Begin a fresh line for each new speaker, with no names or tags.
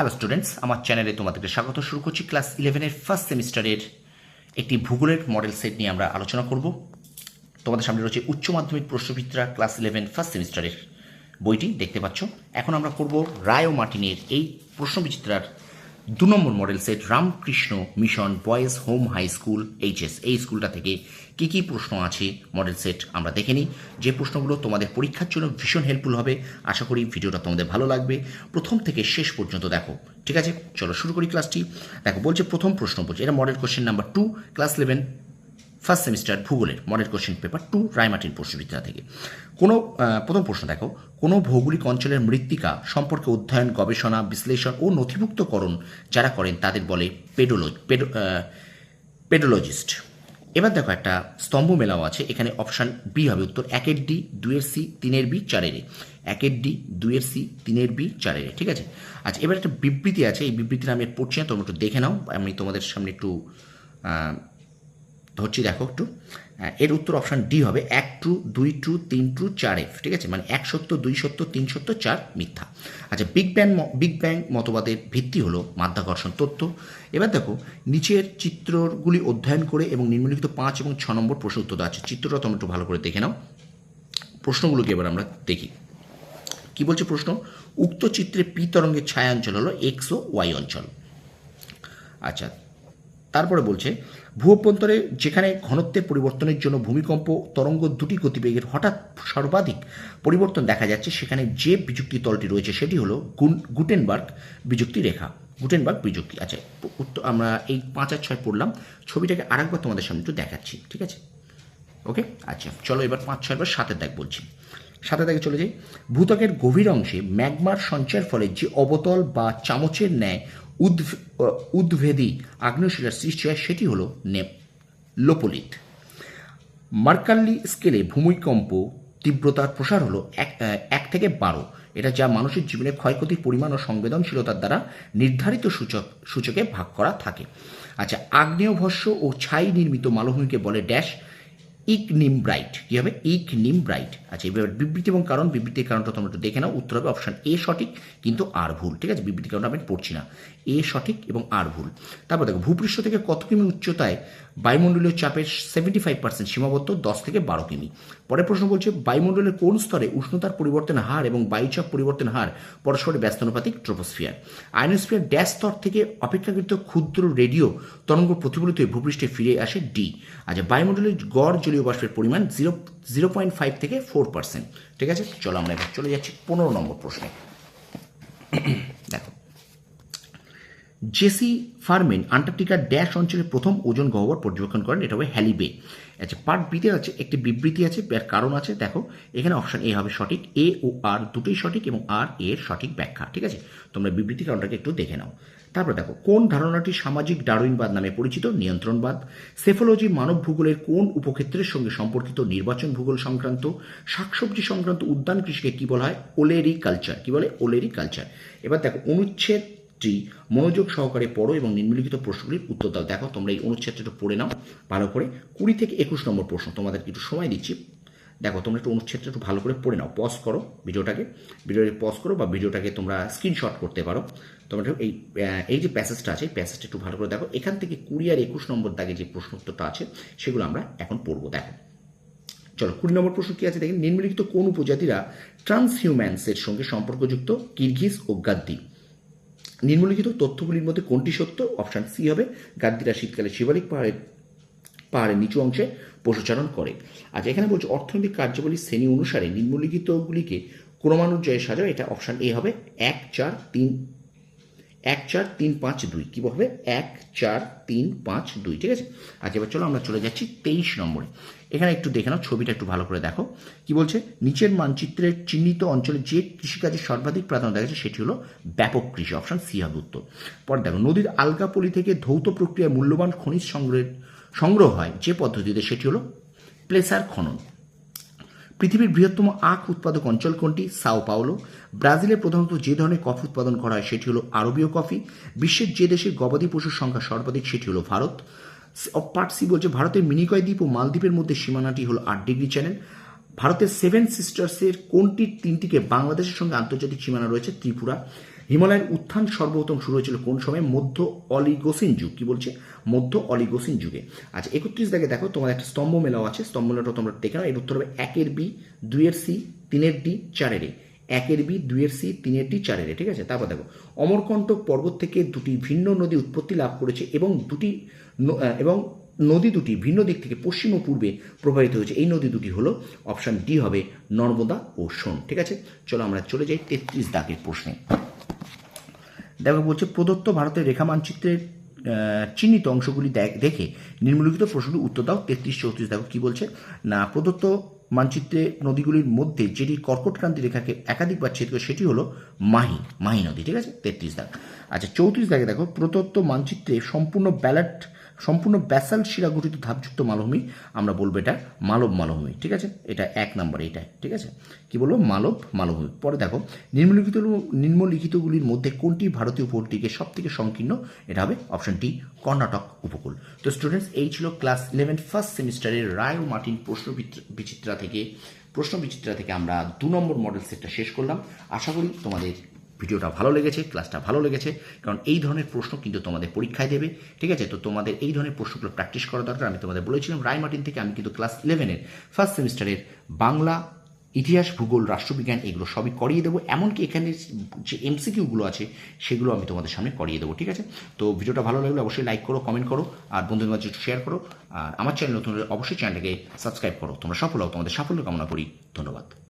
Hello students আমার চ্যানেলে তোমাদেরকে স্বাগত। শুরু করছি ক্লাস ইলেভেনের ফার্স্ট সেমিস্টারের একটি ভূগোলের মডেল সেট নিয়ে আমরা আলোচনা করব। তোমাদের সামনে রয়েছে উচ্চ মাধ্যমিক প্রশ্নবিদরা ক্লাস ইলেভেন ফার্স্ট সেমিস্টারের বইটি, দেখতে পাচ্ছ। এখন আমরা করব রায় ও মার্টিনের এই প্রশ্নবিচিত্রার দু নম্বর model set Ramakrishna mission boys home high school HS এই স্কুলটা থেকে কি কি প্রশ্ন আছে মডেল সেট আমরা দেখে নিই। যে প্রশ্নগুলো তোমাদের পরীক্ষার জন্য ভীষণ হেল্পফুল হবে, আশা করি ভিডিওটা তোমাদের ভালো লাগবে। প্রথম থেকে শেষ পর্যন্ত দেখো, ঠিক আছে? চলো শুরু করি ক্লাসটি দেখো, বলছে প্রথম প্রশ্ন বলছে, এটা model question number two class eleven first semester ভূগোলের মডেল কোশ্চেন পেপার টু রায়মার্টিন প্রশ্নবিদ্যা থেকে। কোনো প্রথম প্রশ্ন দেখো। কোনো ভৌগোলিক অঞ্চলের মৃত্তিকা সম্পর্কে অধ্যয়ন, গবেষণা, বিশ্লেষণ ও নথিভুক্তকরণ যারা করেন তাদের বলে পেডোলো, পেডো পেডোলজিস্ট। এবার দেখো একটা স্তম্ভ মেলাও আছে। এখানে অপশান বি হবে উত্তর একের ডি, দুইয়ের সি, তিনের বি, চারের এ। একের ডি, দুইয়ের সি, তিনের বি, চারের এ, ঠিক আছে? আচ্ছা এবার একটা বিবৃতি আছে। এই বিবৃতিটা আমি পড়ছি না, তোমরা একটু দেখে নাও। আমি তোমাদের সামনে একটু ধরছি, দেখো একটু। এর উত্তর অপশান ডি হবে এক ট্রু দুই ট্রু তিন ট্রু চার এফ ঠিক আছে? মানে এক সত্য, দুই সত্য, তিন সত্য, চার মিথ্যা। আচ্ছা বিগ ব্যাং বিগ ব্যাং মতবাদের ভিত্তি হলো মাধ্যাকর্ষণ তত্ত্ব। এবার দেখো, নিচের চিত্রগুলি অধ্যয়ন করে এবং নিম্নলিখিত পাঁচ এবং ছ নম্বর প্রশ্ন উত্তর আছে। চিত্রটা তোমরা একটু ভালো করে দেখে নাও। প্রশ্নগুলোকে এবার আমরা দেখি। কি বলছে প্রশ্ন? উক্ত চিত্রে পি তরঙ্গের ছায়া অঞ্চল হলো এক্স ও ওয়াই অঞ্চল। আচ্ছা তারপরে বলছে ভূ অভ্যন্তরে যেখানে ঘনত্বের পরিবর্তনের জন্য ভূমিকম্প, তরঙ্গ দুটি গতিবেগের হঠাৎ সর্বাধিক পরিবর্তন দেখা যাচ্ছে, সেখানে যে বিযুক্তি তলটি রয়েছে সেটি হলো গুটেনবার্গ বিযুক্তি রেখা। গুটেনবার্গ বিযুক্তি। আচ্ছা উত্তর, আমরা এই পাঁচ আর ছয় পড়লাম, ছবিটাকে আরেকবার তোমাদের সামনে একটু দেখাচ্ছি, ঠিক আছে? ওকে? আচ্ছা চলো এবার পাঁচ, ছয় বার সাতের দাগ বলছি। সাতের দাগে চলে যাই। ভূত্বকের গভীর অংশে ম্যাগমার সঞ্চয়ের ফলে যে অবতল বা চামচের ন্যায় উদ্ভ উদ্ভেদী আগ্নেয়শিলার সৃষ্টি হয়, সেটি হলো নেপ লোপোলিথ মার্কাল্লি স্কেলে ভূমিকম্প তীব্রতার প্রসার হলো এক এক থেকে বারো। এটা যা মানুষের জীবনে ক্ষয়ক্ষতির পরিমাণ ও সংবেদনশীলতার দ্বারা নির্ধারিত সূচক, সূচকে ভাগ করা থাকে। আচ্ছা আগ্নেয়ভস্য ও ছাই নির্মিত মালভূমিকে বলে ড্যাশ। ইক নিম ব্রাইট। কী হবে? ইক নিম ব্রাইট। আচ্ছা এবার বিবৃতি এবং কারণ, বিবৃতির কারণটা তোমরা একটু দেখে নাও। উত্তর হবে অপশন এ, সঠিক, কিন্তু আর ভুল। ঠিক আছে? বিবৃতির কারণটা আমি পড়ছি না। এ, সঠিক এবং আর ভুল। তারপর দেখো, ভূপৃষ্ঠ থেকে কত কিমি উচ্চতায় বায়ুমণ্ডলীয় চাপের সেভেন্টি ফাইভ পার্সেন্ট সীমাবদ্ধ? দশ থেকে বারো কিমি। পরের প্রশ্ন বলছে, বায়ুমণ্ডলের কোন স্তরে উষ্ণতার পরিবর্তন হার এবং বায়ুচাপ পরিবর্তন হার পরস্পরের ব্যস্তানুপাতিক ট্রোপোস্ফিয়ার? আয়নোস্ফিয়ার ড্যাশ স্তর থেকে অপেক্ষাকৃত ক্ষুদ্র রেডিও তরঙ্গ প্রতিফলিত হয়ে ভূপৃষ্ঠে ফিরে আসে ডি আচ্ছা বায়ুমণ্ডলের গড় জলীয় বাষ্পের পরিমাণ জিরো জিরো পয়েন্ট ফাইভ থেকে ফোর পার্সেন্ট। ঠিক আছে? চলো আমরা এবার চলে যাচ্ছি পনেরো নম্বর প্রশ্নে। দেখো। জেসি ফার্মেন আন্টার্কটিকার ড্যাশ অঞ্চলের প্রথম ওজন গহ্বর পর্যবেক্ষণ করেন, এটা হবে হ্যালিবে আচ্ছা পার্ট বিতে আছে একটি বিবৃতি আছে, এর কারণ আছে, দেখো, এখানে অপশন এ হবে সঠিক, এ ও আর দুটোই সঠিক এবং আর এর সঠিক ব্যাখ্যা, ঠিক আছে? তোমরা বিবৃতি কারণটাকে একটু দেখে নাও। তারপর দেখো, কোন ধারণাটি সামাজিক ডারউইনবাদ নামে পরিচিত? নিয়ন্ত্রণবাদ। সেফোলজি মানব ভূগোলের কোন উপক্ষেত্রের সঙ্গে সম্পর্কিত? নির্বাচন ভূগোল সংক্রান্ত। শাকসবজি সংক্রান্ত উদ্যান কৃষিকে কি বলা হয়? ওলেরি কালচার কি বলে? ওলেরি কালচার এবার দেখো অনুচ্ছেদ টি মনোযোগ সহকারে পড়ো এবং নিম্নলিখিত প্রশ্নগুলির উত্তর দাও। দেখো, তোমরা এই অনুচ্ছেদটা পড়ে নাও। ভালো করে। কুড়ি থেকে একুশ নম্বর প্রশ্ন। তোমাদেরকে একটু সময় দিচ্ছি। দেখো, তোমরা একটু অনুচ্ছেদটা একটু ভালো করে পড়ে নাও। পজ করো ভিডিওটাকে। ভিডিওটাকে পজ করো বা ভিডিওটাকে তোমরা স্ক্রিনশট করতে পারো। তোমরা এই এই যে প্যাসেজটা আছে, এই প্যাসেজটা একটু ভালো করে দেখো। এখান থেকে কুড়ি আর একুশ নম্বর দাগে যে প্রশ্ন উত্তরটা আছে, সেগুলো আমরা এখন পড়ব। দেখো, চলো, কুড়ি নম্বর প্রশ্ন কি আছে? দেখেন, নিম্নলিখিত কোন উপজাতিরা ট্রান্সহিউম্যান্সের সঙ্গে সম্পর্কযুক্ত কিরগিজ ও গাদ্দি? নিম্নলিখিত তথ্যগুলির মধ্যে কোনটি সত্য? অপশান সি হবে, গাদ্দিরা শীতকালে শিবালিক পাহাড়ের পাহাড়ের নিচু অংশে পশুচারণ করে। আচ্ছা এখানে বলছে অর্থনৈতিক কার্যাবলী শ্রেণি অনুসারে নিম্নলিখিতগুলিকে ক্রমানুযায়ী সাজাও। এটা অপশান এ হবে এক চার তিন, এক চার তিন পাঁচ দুই। কী হবে? এক চার তিন পাঁচ দুই, ঠিক আছে? আচ্ছা এবার চলো আমরা চলে যাচ্ছি তেইশ নম্বরে। এখানে একটু দেখে নাও, ছবিটা একটু ভালো করে দেখো। কি বলছে? নিচের মানচিত্রের চিহ্নিত অঞ্চলে যে কৃষিকাজের সর্বাধিক প্রাধান্য দেখা যাচ্ছে সেটি হলো ব্যাপক কৃষি অপশন সি হবে উত্তর। পরে দেখো, নদীর আলগাপলি থেকে ধৌত প্রক্রিয়ায় মূল্যবান খনিজ সংগ্রহের সংগ্রহ হয় যে পদ্ধতিতে সেটি হলো প্লেসার খনন। পৃথিবীর বৃহত্তম আখ উৎপাদক অঞ্চল কোনটি? Sao Paulo. ব্রাজিলে প্রধানত যে ধরনের কফি উৎপাদন করা হয় সেটি হলো আরবীয় কফি। বিশ্বের যে দেশে গবাদি পশুর সংখ্যা সর্বাধিক সেটি হলো ভারত। পার্ট সি বলছে, ভারতের মিনিকয় দ্বীপ ও মালদ্বীপের মধ্যে সীমানাটি হলো আট ডিগ্রি চ্যানেল। ভারতের সেভেন সিস্টার্সের কোনটির তিনটিকে বাংলাদেশের সঙ্গে আন্তর্জাতিক সীমানা রয়েছে ত্রিপুরা। হিমালয়ের উত্থান সর্বপ্রথম শুরু হয়েছিল কোন সময়? মধ্য অলিগোসিন যুগ। কি বলছে? মধ্য অলিগোসিন যুগে। আচ্ছা একত্রিশ দাগে দেখো তোমার একটা স্তম্ভ মেলাও আছে। স্তম্ভ মেলাটা তোমরা দেখে নাও। এর উত্তর হবে একের বি, দুইয়ের সি, তিনের ডি, চারের এ। একের বি, দুইয়ের সি, তিনের ডি, চারের ঠিক আছে? তারপর দেখো অমরকণ্টক পর্বত থেকে দুটি ভিন্ন নদী উৎপত্তি লাভ করেছে এবং দুটি এবং নদী দুটি ভিন্ন দিক থেকে পশ্চিম ও পূর্বে প্রবাহিত হয়েছে। এই নদী দুটি হলো অপশান ডি হবে নর্মদা ও সোন। ঠিক আছে? চলো আমরা চলে যাই তেত্রিশ দাগের প্রশ্নে। দেখো বলছে, প্রদত্ত ভারতের রেখা মানচিত্রের চিহ্নিত অংশগুলি দেখ- নিম্নলিখিত প্রশ্নের উত্তর দাও, তেত্রিশ, চৌত্রিশ, দেখো কি বলছে? না, প্রদত্ত মানচিত্রে নদীগুলির মধ্যে যেটি কর্কটক্রান্তি রেখাকে একাধিকবার ছেদ করে, সেটি হলো মাহি মাহি নদী, ঠিক আছে? তেত্রিশ দাগ আচ্ছা চৌত্রিশ দাগে দেখো, প্রদত্ত মানচিত্রে সম্পূর্ণ ব্যালট সম্পূর্ণ ব্যাসাল শিরা গঠিত ধাপযুক্ত মালভূমি, আমরা বলব এটা মালব মালভূমি, ঠিক আছে? এটা এক নম্বর এটা ঠিক আছে? কি বলব? মালব মালভূমি। পরে দেখো, নিম্নলিখিত নিম্নলিখিতগুলির মধ্যে কোনটি ভারতীয় উপকূলটিকে সব থেকে সংকীর্ণ? এটা হবে অপশন টি কর্ণাটক উপকূল। তো স্টুডেন্টস এই ছিল ক্লাস ইলেভেন ফার্স্ট সেমিস্টারের রায় ও মার্টিন প্রশ্ন বিচিত্রা থেকে প্রশ্ন বিচিত্রা থেকে আমরা দু নম্বর মডেল সেটটা শেষ করলাম। আশা করি তোমাদের ভিডিওটা ভালো লেগেছে, ক্লাসটা ভালো লেগেছে, কারণ এই ধরনের প্রশ্ন কিন্তু তোমাদের পরীক্ষায় দেবে, ঠিক আছে? তো তোমাদের এই ধরনের প্রশ্নগুলো প্র্যাকটিস করা দরকার, আমি তোমাদের বলেছিলাম, রায় মার্টিন থেকে আমি কিন্তু ক্লাস ইলেভেনের ফার্স্ট সেমিস্টারের বাংলা, ইতিহাস, ভূগোল, রাষ্ট্রবিজ্ঞান এগুলো সবই করিয়ে দেবো, এমনকি এখানে যে এমসিকিউগুলো আছে, সেগুলো আমি তোমাদের সামনে করিয়ে দেবো, ঠিক আছে? তো ভিডিওটা ভালো লাগলে অবশ্যই লাইক করো কমেন্ট করো, আর বন্ধুদের মাঝে একটু শেয়ার করো, আর আমার চ্যানেল নতুন অবশ্যই চ্যানেলটাকে সাবস্ক্রাইব করো, তোমরা সফল হও, তোমাদের সাফল্য কামনা করি, ধন্যবাদ।